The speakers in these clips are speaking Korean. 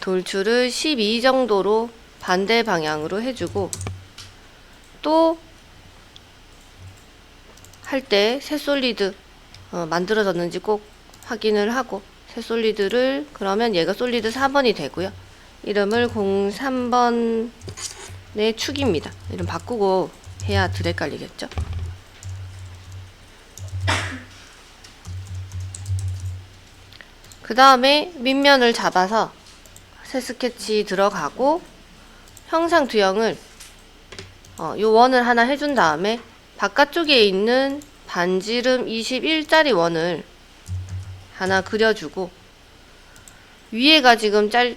돌출을 12 정도로 반대 방향으로 해주고 또 할 때 새 솔리드 어, 만들어졌는지 꼭 확인을 하고 새 솔리드를 그러면 얘가 솔리드 4번이 되고요. 이름을 03번의 축입니다. 이름 바꾸고 해야 덜 헷갈리겠죠? 그 다음에 밑면을 잡아서 새 스케치 들어가고 형상 두형을 어, 요 원을 하나 해준 다음에 바깥쪽에 있는 반지름 21짜리 원을 하나 그려주고 위에가 지금 짤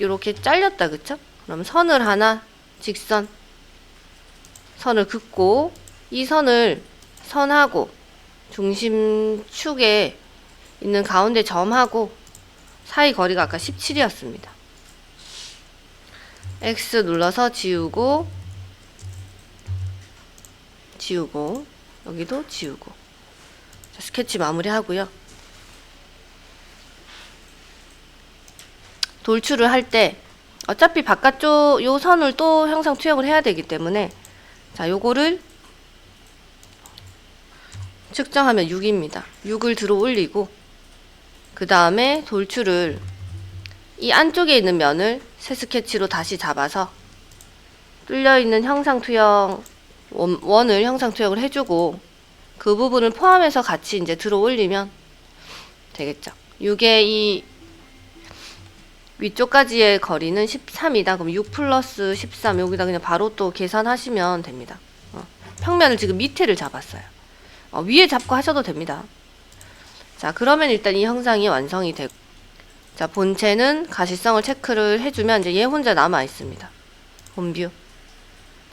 요렇게 잘렸다 그쵸? 그럼 선을 하나 직선 선을 긋고 이 선을 선하고 중심축에 있는 가운데 점하고 사이 거리가 아까 17이었습니다. X 눌러서 지우고 지우고 여기도 지우고 자, 스케치 마무리 하고요. 돌출을 할 때 어차피 바깥쪽 요 선을 또 형상 투영을 해야 되기 때문에 자 요거를 측정하면 6입니다. 6을 들어 올리고 그 다음에 돌출을 이 안쪽에 있는 면을 새 스케치로 다시 잡아서 뚫려 있는 형상 투영 원, 원을 형상 투영을 해주고 그 부분을 포함해서 같이 이제 들어 올리면 되겠죠. 이게 이 위쪽까지의 거리는 13이다. 그럼 6 플러스 13 여기다 그냥 바로 또 계산하시면 됩니다. 어, 평면을 지금 밑에를 잡았어요. 어, 위에 잡고 하셔도 됩니다. 자, 그러면 일단 이 형상이 완성이 되고 자, 본체는 가시성을 체크를 해주면 이제 얘 혼자 남아 있습니다. 홈뷰.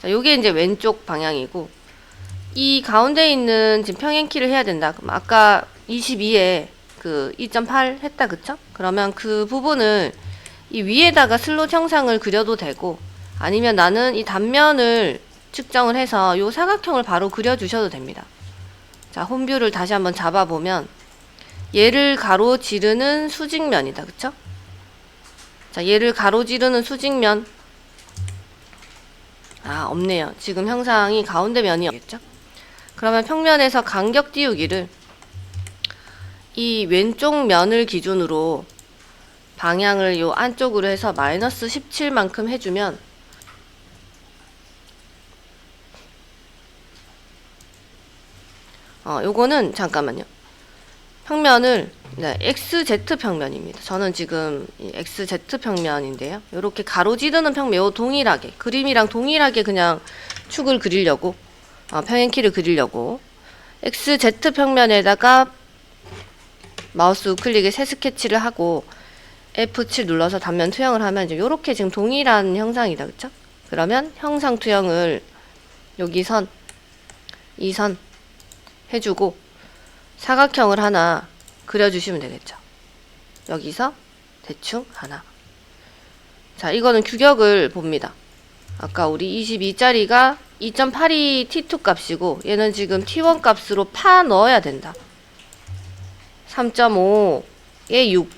자, 요게 이제 왼쪽 방향이고 이 가운데 있는 지금 평행키를 해야 된다. 그럼 아까 22에 그 2.8 했다 그쵸? 그러면 그 부분을 이 위에다가 슬롯 형상을 그려도 되고 아니면 나는 이 단면을 측정을 해서 요 사각형을 바로 그려주셔도 됩니다. 자, 홈뷰를 다시 한번 잡아보면 얘를 가로지르는 수직면이다. 그쵸? 자, 얘를 가로지르는 수직면 아, 없네요. 지금 형상이 가운데 면이겠죠? 그러면 평면에서 간격 띄우기를 이 왼쪽 면을 기준으로 방향을 요 안쪽으로 해서 마이너스 17만큼 해주면 어, 요거는 잠깐만요. 평면을 네, XZ 평면입니다. 저는 지금 이 XZ 평면인데요. 이렇게 가로지르는 평면 요 동일하게 그림이랑 동일하게 그냥 축을 그리려고 어, 평행키를 그리려고 XZ 평면에다가 마우스 우클릭에 새 스케치를 하고 F7 눌러서 단면 투영을 하면 이제 요렇게 지금 동일한 형상이다. 그쵸? 그러면 형상 투영을 여기 선, 이 선 해주고 사각형을 하나 그려주시면 되겠죠. 여기서 대충 하나. 자, 이거는 규격을 봅니다. 아까 우리 22짜리가 2.82 T2 값이고 얘는 지금 T1 값으로 파 넣어야 된다. 3.5에 6.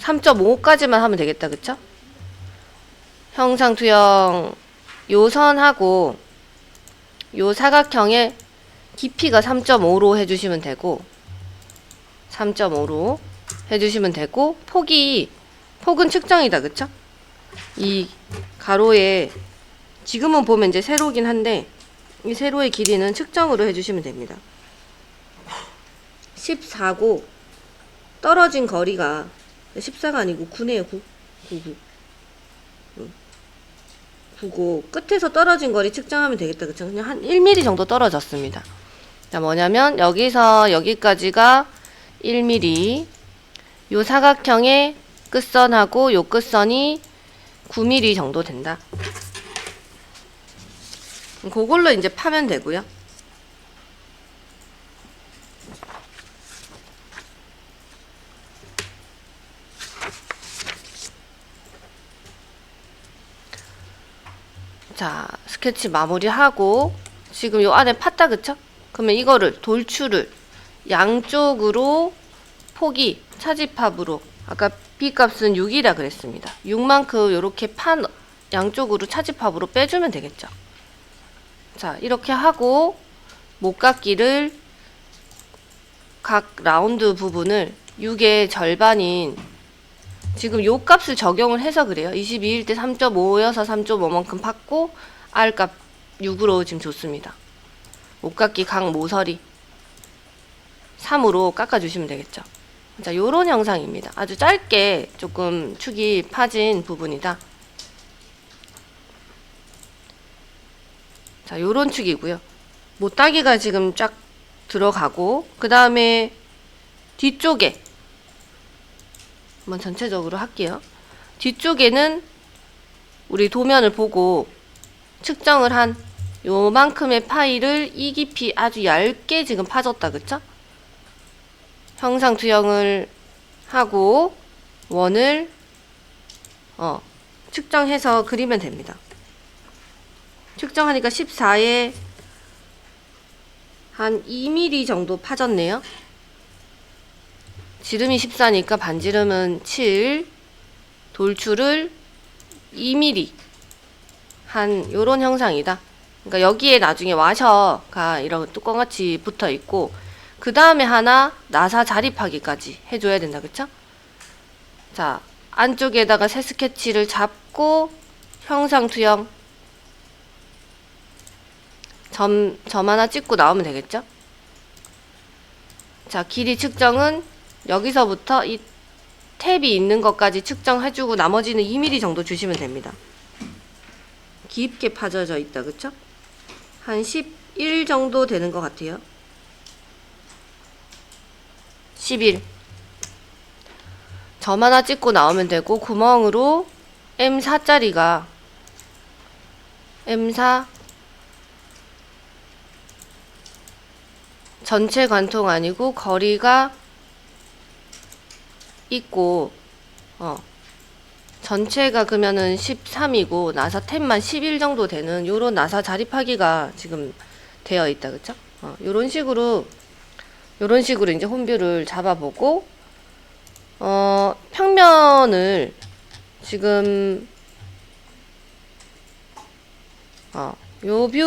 3.5까지만 하면 되겠다. 그쵸? 형상 투영 요 선하고 요 사각형의 깊이가 3.5로 해주시면 되고 3.5로 해주시면 되고 폭이 폭은 측정이다 그쵸? 이 가로에 지금은 보면 이제 세로긴 한데 이 세로의 길이는 측정으로 해주시면 됩니다 14고 떨어진 거리가 14가 아니고 9네요 9 9 9 9고 끝에서 떨어진 거리 측정하면 되겠다 그쵸? 그냥 한 1mm 정도 떨어졌습니다 자, 뭐냐면 여기서 여기까지가 1mm. 요 사각형의 끝선하고 요 끝선이 9mm 정도 된다. 그걸로 이제 파면 되고요. 자, 스케치 마무리하고 지금 요 안에 팠다 그쵸? 그러면 이거를 돌출을 양쪽으로 폭이 차집합으로 아까 B값은 6이라 그랬습니다. 6만큼 이렇게 판 양쪽으로 차집합으로 빼주면 되겠죠. 자, 이렇게 하고 목깎이를 각 라운드 부분을 6의 절반인 지금 요 값을 적용을 해서 그래요. 22일 때 3.5여서 3.5만큼 팠고 R값 6으로 지금 줬습니다. 목깎이 각 모서리 3으로 깎아주시면 되겠죠. 자, 요런 형상입니다. 아주 짧게 조금 축이 파진 부분이다. 자, 요런 축이고요. 못따기가 지금 쫙 들어가고 그 다음에 뒤쪽에 한번 전체적으로 할게요. 뒤쪽에는 우리 도면을 보고 측정을 한 요만큼의 파이를 이 깊이 아주 얇게 지금 파졌다 그쵸? 형상 투영을 하고 원을 어, 측정해서 그리면 됩니다. 측정하니까 14에 한 2mm 정도 파졌네요. 지름이 14니까 반지름은 7, 돌출을 2mm 한 요런 형상이다. 그러니까 여기에 나중에 와셔가 이런 뚜껑같이 붙어 있고 그 다음에 하나 나사 자립하기까지 해줘야 된다, 그쵸? 자 안쪽에다가 새 스케치를 잡고 형상 투영 점, 점 하나 찍고 나오면 되겠죠? 자, 길이 측정은 여기서부터 이 탭이 있는 것까지 측정해주고 나머지는 2mm 정도 주시면 됩니다. 깊게 파져져 있다, 그쵸? 한 11 정도 되는 것 같아요. 11. 점 하나 찍고 나오면 되고, 구멍으로 M4짜리가 M4 전체 관통 아니고 거리가 있고 어 전체가 그러면은 13이고 나사 탭만 11 정도 되는 요런 나사 자립하기가 지금 되어 있다 그쵸? 어 요런 식으로 요런 식으로 이제 홈뷰를 잡아보고 어 평면을 지금 어 요 뷰